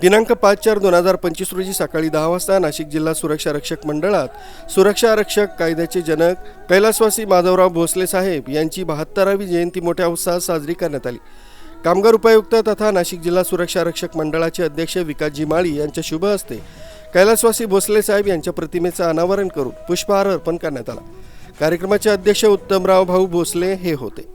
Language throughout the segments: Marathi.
दिनांक पाच चार दोन हजार पंचवीस रोजी सकाळी दहा वाजता नाशिक जिल्हा सुरक्षा रक्षक मंडळात सुरक्षा आरक्षक कायद्याचे जनक कैलासवासी माधवराव भोसले साहेब यांची बहात्तरावी जयंती मोठ्या उत्साहात साजरी करण्यात आली. कामगार उपायुक्त तथा नाशिक जिल्हा सुरक्षा रक्षक मंडळाचे अध्यक्ष विकासजी माळी यांच्या शुभ हस्ते कैलासवासी भोसले साहेब यांच्या प्रतिमेचं अनावरण करून पुष्पहार अर्पण करण्यात आला. कार्यक्रमाचे अध्यक्ष उत्तमराव भाऊ भोसले हे होते.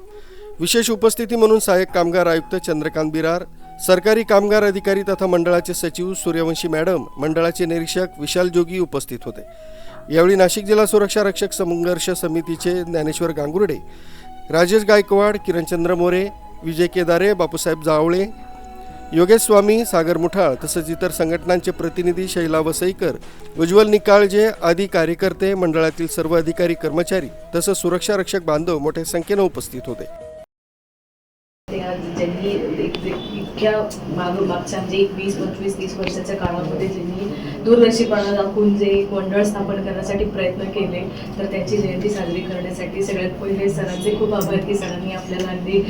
विशेष उपस्थिती म्हणून सहाय्यक कामगार आयुक्त चंद्रकांत बिरार सरकारी कामगार अधिकारी तथा मंडळाचे सचिव सूर्यवंशी मॅडम मंडळाचे निरीक्षक विशाल जोगी उपस्थित होते. यावेळी नाशिक जिल्हा सुरक्षा रक्षक संघर्ष समितीचे ज्ञानेश्वर गांगुर्डे राजेश गायकवाड किरणचंद्र मोरे विजय केदारे बापूसाहेब जावळे योगेश स्वामी सागर मुठाळ तसंच इतर संघटनांचे प्रतिनिधी शैला वसईकर उज्ज्वल निकाळजे आदी कार्यकर्ते मंडळातील सर्व अधिकारी कर्मचारी तसंच सुरक्षा रक्षक बांधव मोठ्या संख्येनं उपस्थित होते. इतक्या माग मागच्या म्हणजे एक वीस पंचवीस तीस वर्षाच्या काळामध्ये ज्यांनी दूरदर्शीपणा दाखवून जे एक मंडळ स्थापन करण्यासाठी प्रयत्न केले तर त्यांची जयंती साजरी करण्यासाठी सगळ्यात पहिले सरांचे खूप आभार की सरांनी आपल्याला अगदी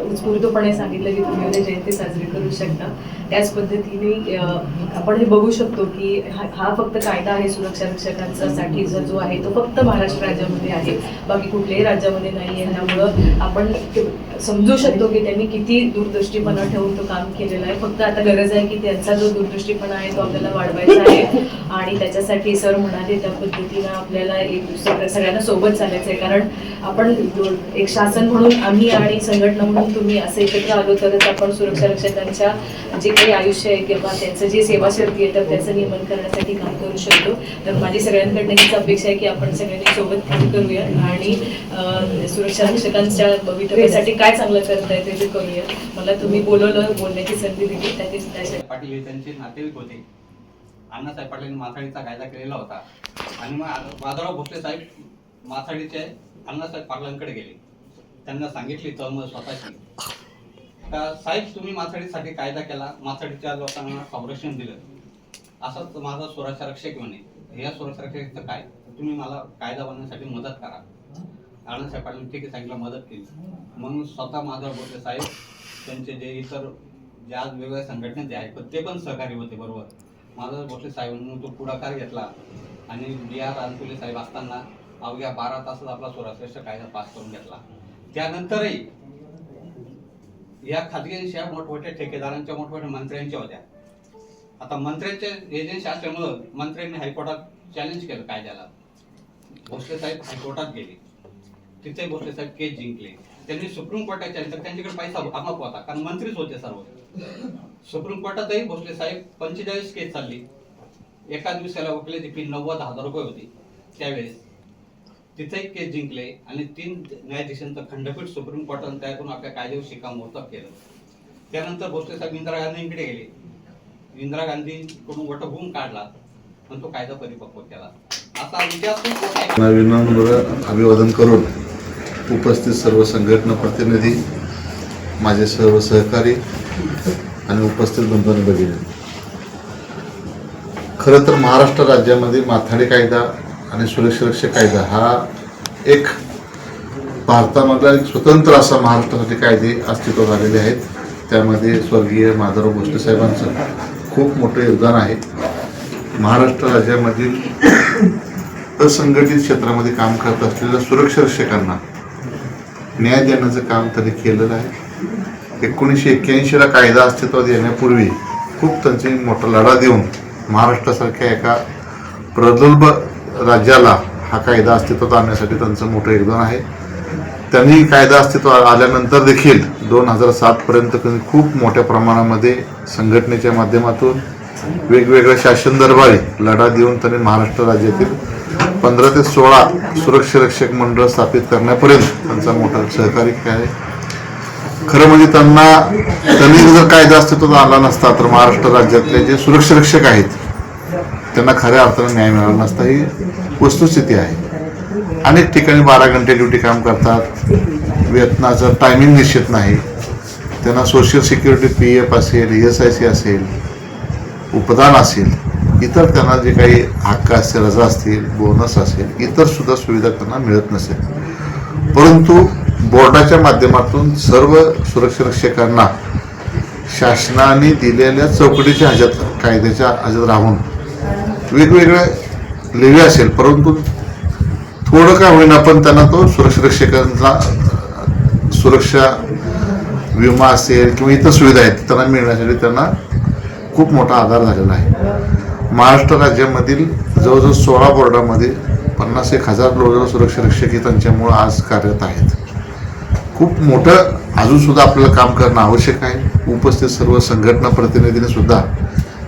उत्स्फूर्तपणे सांगितलं की तुम्ही आपल्या जयंती साजरी करू शकता. त्याच पद्धतीने आपण हे बघू शकतो की हा हा फक्त कायदा आहे सुरक्षा रक्षकांचा साठीचा जो आहे तो फक्त महाराष्ट्र राज्यामध्ये आहे. बाकी कुठल्याही राज्यामध्ये नाही आहे. त्यामुळं आपण समजू शकतो की त्यांनी किती दूरदृष्टीपणा ठेवून तो काम केलेला आहे. फक्त आता गरज आहे की त्यांचा जो दूरदृष्टीपणा आहे तो आपल्याला वाढवायचा आहे. आणि त्याच्यासाठी सर म्हणाले त्या पद्धतीनं आपल्याला एक दुसऱ्या सगळ्यांना सोबत चालायचं आहे कारण आपण एक शासन म्हणून आम्ही आणि संघटना म्हणून तुम्ही असं एकत्र आलो तरच आपण सुरक्षा रक्षकांच्या जे काही आयुष्य आहे किंवा त्यांचं जे सेवा शर्ती आहे तर त्याचं नियमन करण्यासाठी काम करू शकतो. तर माझी सगळ्यांकडनं हीच अपेक्षा आहे की आपण सगळ्यांनी सोबत काम करूया आणि सुरक्षा रक्षकांच्या भवितव्यासाठी काय चांगलं करता येते ते करूया. मला तुम्ही बोलवलं बोलण्याची संधी दिली. त्याची पाटील त्यांचे नातेवाईक होते. अण्णासाहेब पाटील माथाडीचा कायदा केलेला होता. आणि मग माधवराव भोसले साहेब माथाडीचे अण्णासाहेब पाटलांकडे गेले. त्यांना सांगितली तळमळ स्वतःची. का साहेब तुम्ही माथाडीसाठी कायदा केला माथाडीच्या लोकांना संरक्षण दिलं. असंच माझा सुरक्षा रक्षक म्हणे. या सुरक्षा काय? तुम्ही मला कायदा बनवण्यासाठी मदत करा. अण्णासाहेब पाटलांनी ठीक आहे सांगितलं मदत केली. मग स्वतः माझा बोलते साहेब त्यांचे जे इतर जे आज वेगवेगळ्या जे आहेत ते पण सहकारी होते बरोबर. माधव भोसले साहेबांनी तो पुढाकार घेतला. आणि बी आर रानपुले साहेब असताना अवघ्या बारा तासात आपला सुरक्षा कायदा पास करून घेतला. त्यानंतरही या खाजगी मोठमोठ्या ठेकेदारांच्या मोठमोठ्या मंत्र्यांच्या होत्या. आता मंत्र्यांच्या एजन्सी असल्यामुळं मंत्र्यांनी हायकोर्टात चॅलेंज केलं कायद्याला. भोसले साहेब हायकोर्टात गेले. तिथे भोसले साहेब केस जिंकले. त्यांनी सुप्रीम कोर्टात चॅलेंज तर त्यांच्याकडे पैसा अमाप होता कारण मंत्रीच होते सर्व. सुप्रीम कोर्टातही भोसले साहेब पंचेचाळीस केस चालली. एका दिवसाला वकिलाची फी नव्वद हजार रुपये होती. त्यावेळेस तिथेही केस जिंकले आणि तीन न्यायाधीशांचं खंडपीठ सुप्रीम कोर्टानं तयार करून आपल्या कायद्यावर शिक्कामोर्तब केलं. त्यानंतर भोसले साहेब इंदिरा गांधींकडे गेले. इंदिरा गांधीकडून वटभूम काढला पण तो कायदा परिपक्व केला. आता विचार विनम्र अभिवादन करून उपस्थित सर्व संघटना प्रतिनिधी माझे सर्व सहकारी आणि उपस्थित बंधूंनी बघितले. खरं तर महाराष्ट्र राज्यामध्ये माथाडी कायदा आणि सुरक्षारक्षक कायदा हा एक भारतामधला एक स्वतंत्र असा महाराष्ट्रासाठी कायदे अस्तित्वात आलेले आहेत. त्यामध्ये स्वर्गीय माधवराव भोसले साहेबांचं खूप मोठं योगदान आहे. महाराष्ट्र राज्यामधील असंघटित क्षेत्रामध्ये काम करत असलेल्या सुरक्षा रक्षकांना न्याय देण्याचं काम त्यांनी केलेलं आहे. एकोणीसशे एक्क्याऐंशीला कायदा अस्तित्वात येण्यापूर्वी खूप त्यांची मोठा लढा देऊन महाराष्ट्रासारख्या एका प्रगल्भ राज्याला हा कायदा अस्तित्वात आणण्यासाठी त्यांचं मोठं योगदान आहे. त्यांनी कायदा अस्तित्वात आल्यानंतर देखील दोन हजार सातपर्यंत त्यांनी खूप मोठ्या प्रमाणामध्ये संघटनेच्या माध्यमातून वेगवेगळ्या शासन दरबारी लढा देऊन त्यांनी महाराष्ट्र राज्यातील पंधरा ते सोळा सुरक्षारक्षक मंडळ स्थापित करण्यापर्यंत त्यांचा मोठा सहकारी आहे. खरं म्हणजे त्यांना त्यांनी जर कायदा अस्तित्वात आला नसता तर महाराष्ट्र राज्यातले जे सुरक्षारक्षक आहेत त्यांना खऱ्या अर्थानं न्याय मिळाला नसता. ही वस्तुस्थिती आहे. अनेक ठिकाणी बारा घंटे ड्युटी काम करतात. वेतनाचं टायमिंग निश्चित नाही. त्यांना सोशल सिक्युरिटी पी एफ असेल ई एस आय सी असेल उपदान असेल इतर त्यांना जे काही हक्क असतील रजा असतील बोनस असेल इतर सुद्धा सुविधा त्यांना मिळत नसेल. परंतु बोर्डाच्या माध्यमातून सर्व सुरक्षारक्षकांना शासनाने दिलेल्या चौकटीच्या हजत कायद्याच्या हजत राहून वेगवेगळे लेवी असेल परंतु थोडं का होईना पण त्यांना तो सुरक्षरक्षकांचा सुरक्षा विमा असेल किंवा इतर सुविधा आहेत त्यांना मिळण्यासाठी त्यांना खूप मोठा आधार झालेला आहे. महाराष्ट्र राज्यामधील जवळजवळ सोळा बोर्डामध्ये पन्नास एक हजार लोक सुरक्षारक्षक हे त्यांच्यामुळं आज कार्यरत आहेत. खूप मोठं अजूनसुद्धा आपल्याला काम करणं आवश्यक आहे. उपस्थित सर्व संघटना प्रतिनिधींनी सुद्धा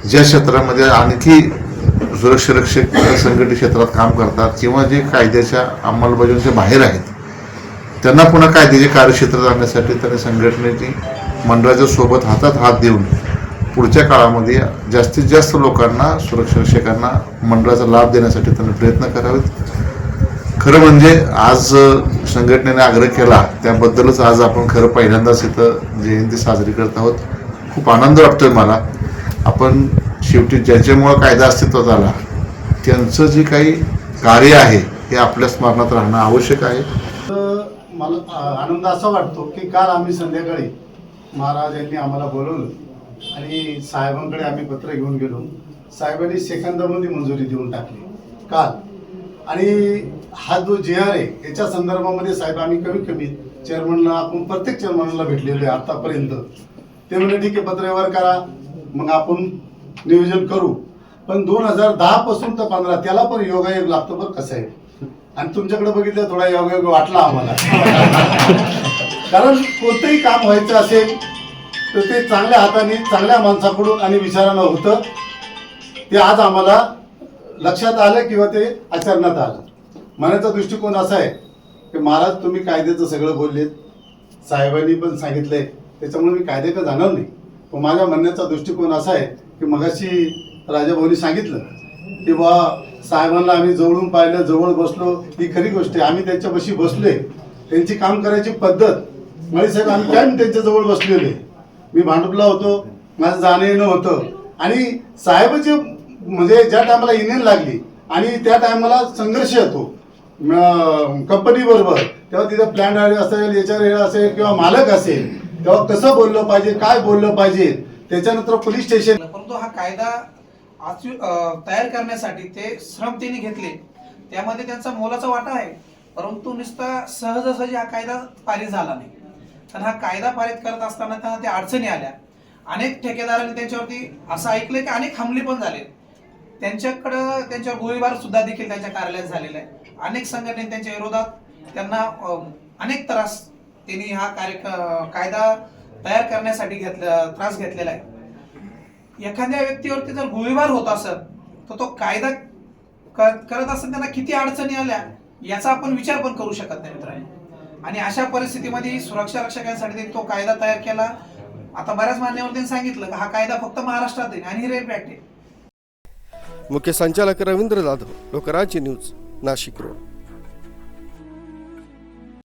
ज्या क्षेत्रामध्ये आणखी सुरक्षारक्षक संघटित क्षेत्रात काम करतात किंवा जे कायद्याच्या अंमलबजावणीच्या बाहेर आहेत त्यांना पुन्हा कायद्याचे कार्यक्षेत्रात आणण्यासाठी त्यांनी संघटनेची मंडळाच्या सोबत हातात हात देऊन पुढच्या काळामध्ये जास्तीत जास्त लोकांना सुरक्षारक्षकांना मंडळाचा लाभ देण्यासाठी त्यांनी प्रयत्न करावेत. खरं म्हणजे आज संघटनेने आग्रह केला त्याबद्दलच आज आपण खरं पहिल्यांदाच इथं जयंती साजरी करत आहोत. खूप आनंद वाटतोय मला. आपण शेवटी ज्यांच्यामुळं कायदा अस्तित्वात आला त्यांचं जे काही कार्य आहे हे आपल्या स्मरणात राहणं आवश्यक आहे. तर मला आनंद असा वाटतो की काल आम्ही संध्याकाळी महाराज यांनी आम्हाला बोलवलं आणि साहेबांकडे आम्ही पत्र घेऊन गेलो. साहेबांनी सेकंदामध्ये मंजुरी देऊन टाकली. काल. आणि हा जो जे आर आहे याच्या संदर्भामध्ये साहेब आम्ही कमीत कमी चेअरमनला आपण प्रत्येक चेअरमनला भेटलेलो आहे आतापर्यंत. ते म्हणजे ठीक आहे पत्रव्यवहार करा. मग आपण नियोजन करू. पण दोन हजार दहा पासून तर पंधरा त्याला पण योगायोग लागतो बरं कसं आहे? आणि तुमच्याकडे बघितलं थोडा योगायोग वाटला आम्हाला. कारण कोणतंही काम व्हायचं असेल तर ते चांगल्या हाताने चांगल्या माणसाकडून आणि विचारानं होतं. ते आज आम्हाला लक्षात आलं किंवा ते आचरणात आलं. म्हणायचा दृष्टिकोन असा आहे की महाराज तुम्ही कायद्याचं सगळं बोललेत. साहेबांनी पण सांगितलंय. त्याच्यामुळे मी कायद्याचं जाणार नाही. पण माझ्या म्हणण्याचा दृष्टिकोन असा आहे की मगाशी राजाभाऊनी सांगितलं की बा साहेबांना आम्ही जवळून पाहिलं जवळ बसलो ही खरी गोष्ट आहे. आम्ही त्यांच्यापाशी बसलोय. त्यांची काम करायची पद्धत माळी साहेब आम्ही काय त्यांच्या जवळ बसलेले मी भांडुपला होतो माझं जाणं येणं होतं. आणि साहेबाचे म्हणजे ज्या टायमाला युनियन लागली आणि त्या टायमाला संघर्ष येतो कंपनी बरोबर तेव्हा तिथं प्लॅन असेल एच आर असेल किंवा मालक असेल तेव्हा कसं बोललं पाहिजे काय बोललं पाहिजे त्याच्यानंतर पोलीस स्टेशन. परंतु हा कायदा आचू- तयार करण्यासाठी ते श्रम त्यांनी घेतले. त्यामध्ये त्यांचा मोलाचा वाटा आहे. परंतु नुसता सहजासहजी हा कायदा पारित झाला नाही. तर हा कायदा पारित करत असताना त्यांना त्या अडचणी आल्या. अनेक ठेकेदारांनी त्यांच्यावरती असं ऐकलंय की अनेक हमले पण झाले त्यांच्याकडं त्यांच्यावर गोळीबार सुद्धा देखील त्यांच्या कार्यालयात झालेला आहे. अनेक संघटने त्यांच्या विरोधात त्यांना अनेक त्रास त्यांनी हा कार्य कायदा तयार करण्यासाठी घेतला त्रास घेतलेला आहे. एखाद्या व्यक्तीवरती जर गोळीबार होत असेल तर तो कायदा क- करत असत त्यांना किती अडचणी आल्या याचा आपण विचार पण करू शकत नाही मित्रांनो. आणि अशा परिस्थितीमध्ये सुरक्षा रक्षकांसाठी तो कायदा तयार केला. आता बऱ्याच मान्यवरतींनी सांगितलं की हा कायदा फक्त महाराष्ट्रात आहे आणि ही रेप आहे. मुख्य संचालक रवींद्र जाधव लोकराज्य न्यूज नाशिक रोड.